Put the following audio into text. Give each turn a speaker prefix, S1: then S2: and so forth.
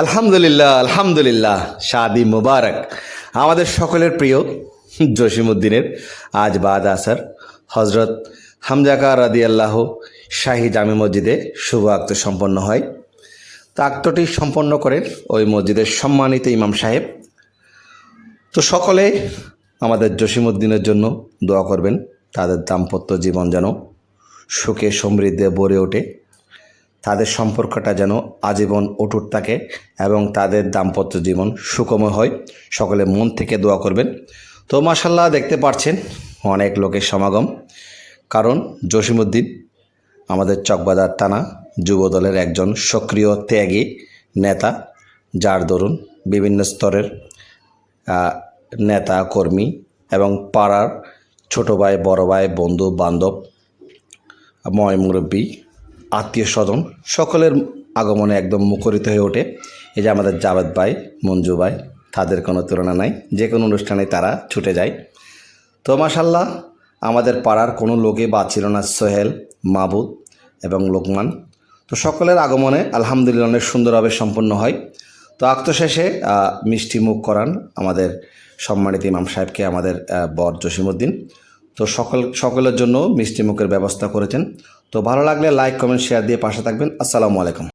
S1: আলহামদুলিল্লাহ আলহামদুলিল্লাহ, শাদি মুবারক। আমাদের সকলের প্রিয় জসিমুদ্দিনের আজ বাদ আসার হজরত হামজাকা রাদি আল্লাহ শাহী জামি মসজিদে শুভ আক্ত সম্পন্ন হয়। তা আক্তটি সম্পন্ন করেন ওই মসজিদের সম্মানিত ইমাম সাহেব। তো সকলে আমাদের জসিমুদ্দিনের জন্য দোয়া করবেন, তাদের দাম্পত্য জীবন যেন সুখে সমৃদ্ধে ভরে ওঠে। তাদের সম্পর্কটা যেন আজীবন অটুট থাকে এবং তাদের দাম্পত্য জীবন সুখময় হয়। সকলে মন থেকে দোয়া করবেন। তো মাসাল্লাহ দেখতে পাচ্ছেন অনেক লোকের সমাগম। কারণ জসিমুদ্দিন আমাদের চকবাজার থানা যুবদলের একজন সক্রিয় ত্যাগী নেতা, যার দরুন বিভিন্ন স্তরের নেতা, কর্মী এবং পাড়ার ছোটো ভাই, বড় ভাই, বন্ধু, বান্ধব, ময় মুরব্বী আত্মীয় স্বজন সকলের আগমনে একদম মুখরিত হয়ে ওঠে। এই যে আমাদের জাভেদ ভাই মঞ্জু ভাই তাদের কোনো তুলনা নাই। যে কোনো অনুষ্ঠানে তারা ছুটে যায়। তো মাসাল্লাহ আমাদের পাড়ার কোনো লোকে বা ছিল না সোহেল মাহবুদ এবং লোকমান। তো সকলের আগমনে আলহামদুলিল্লাহ অনেক সুন্দরভাবে সম্পন্ন হয়। তো আহ, মিষ্টি মুখ করান আমাদের সম্মানিত ইমাম সাহেবকে আমাদের বর জসিমুদ্দিন তো সকল, সকলের জন্য মিষ্টি মুখের ব্যবস্থা করেছেন। তো ভালো লাগলে লাইক কমেন্ট শেয়ার দিয়ে পাশে থাকবেন। আসসালামু আলাইকুম।